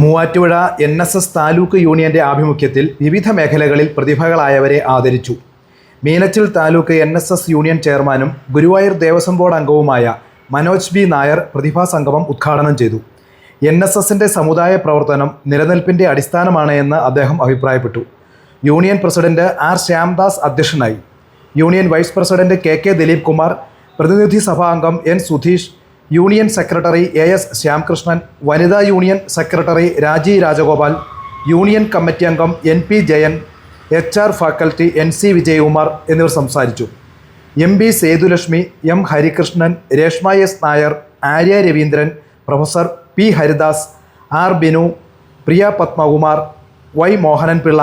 Muvattupuzha N S S taluk യൂണിയന്റെ ആഭിമുഖ്യത്തിൽ വിവിധ മേഖലകളിൽ പ്രതിഭകളായവരെ ആദരിച്ചു. Meenachil taluk N S S union ചെയർമാനും ഗുരുവായൂർ ദേവസ്വം ബോർഡ് അംഗവുമായ മനോജ് ബി നായർ പ്രതിഭാ സംഗമം ഉദ്ഘാടനം ചെയ്തു. എൻ എസ് എസിന്റെ സമുദായ പ്രവർത്തനം നിലനിൽപ്പിന്റെ അടിസ്ഥാനമാണ് എന്ന് അദ്ദേഹം അഭിപ്രായപ്പെട്ടു. യൂണിയൻ പ്രസിഡന്റ് ആർ ശ്യാംദാസ് അധ്യക്ഷനായി. Union vice president K K Dileep Kumar പ്രതിനിധി സഭാംഗം N Sudheesh union secretary A S Shyamkrishnan വനിതാ union secretary Raji Rajagopal union committee അംഗം N P Jayan H R faculty N C Vijayakumar എന്നിവർ സംസാരിച്ചു. M B Sethulakshmi M Harikrishnan Reshma S Nair Arya Raveendran professor P Haridas R Binu Priya Padmakumar Y Mohanan Pillai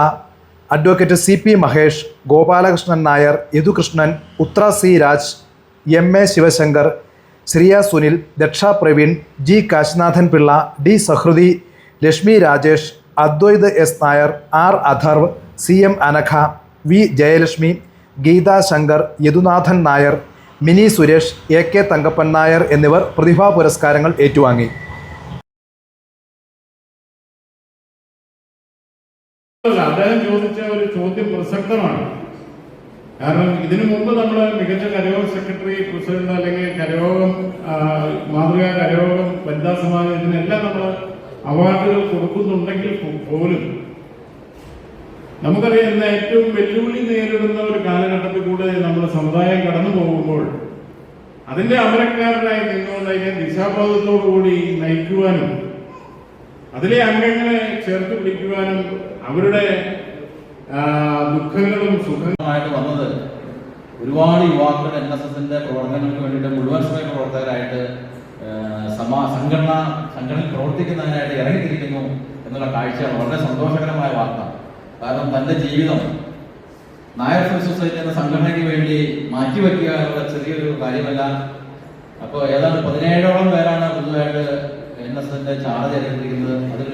advocate C P Mahesh Gopalakrishnan Nair Yadukrishnan Uthra C Raj M A Shivashankar Shriya Sunil Daksha Praveen G Kashinathan Pillai D Sahridi Lakshmi Rajesh Advait S Nair R Atharv C M Anakha V Jayalakshmi Geetha Shankar Yadunathan Nair Mini Suresh A K Thankappan Nair എന്നിവർ പ്രതിഭാ പുരസ്കാരങ്ങൾ ഏറ്റുവാങ്ങി. അദ്ദേഹം ചോദിച്ച ഒരു ചോദ്യം പ്രസക്തമാണ്. കാരണം ഇതിനു മുമ്പ് നമ്മൾ മികച്ച കരയോഗ സെക്രട്ടറി പ്രസിഡന്റ് അല്ലെങ്കിൽ കരയോഗം മാതൃക കരയോഗം വനിതാ സമാജം ഇതിനെല്ലാം നമ്മൾ അവാർഡുകൾ കൊടുക്കുന്നുണ്ടെങ്കിൽ പോലും നമുക്കറിയാം ഇന്ന് ഏറ്റവും വെല്ലുവിളി നേരിടുന്ന ഒരു കാലഘട്ടത്തിൽ കൂടെ നമ്മുടെ സമുദായം കടന്നു പോകുമ്പോൾ അതിന്റെ അമരക്കാരനായി നിന്നുകൊണ്ട് അതിനെ ദിശാബോധത്തോടുകൂടി നയിക്കുവാനും അതിലെ അംഗങ്ങളെ ചേർത്ത് പിടിക്കുവാനും അവരുടെ ദുഃഖങ്ങളും സുഖങ്ങളുമായിട്ട് വന്നത് ഒരുപാട് യുവാക്കൾ എൻ എസ് എസിന്റെ പ്രവർത്തനങ്ങൾക്ക് വേണ്ടിയിട്ട് മുഴുവൻ സമയ പ്രവർത്തകരായിട്ട് സമാ സംഘടന സംഘടനയിൽ പ്രവർത്തിക്കുന്നതിനായിട്ട് ഇറങ്ങിത്തിരിക്കുന്നു എന്നുള്ള കാഴ്ചയാണ് വളരെ സന്തോഷകരമായ വാർത്ത. കാരണം തന്റെ ജീവിതം നായർ സൊസൈറ്റി എന്ന സംഘടനയ്ക്ക് വേണ്ടി മാറ്റിവെക്കുക എന്നുള്ള ചെറിയൊരു കാര്യമല്ല. അപ്പോൾ ഏതാണ്ട് പതിനേഴോളം പേരാണ് പുതുതായിട്ട് എൻ എസ് എസിന്റെ ചാർജ് എടുത്തിരിക്കുന്നത് അതിൽ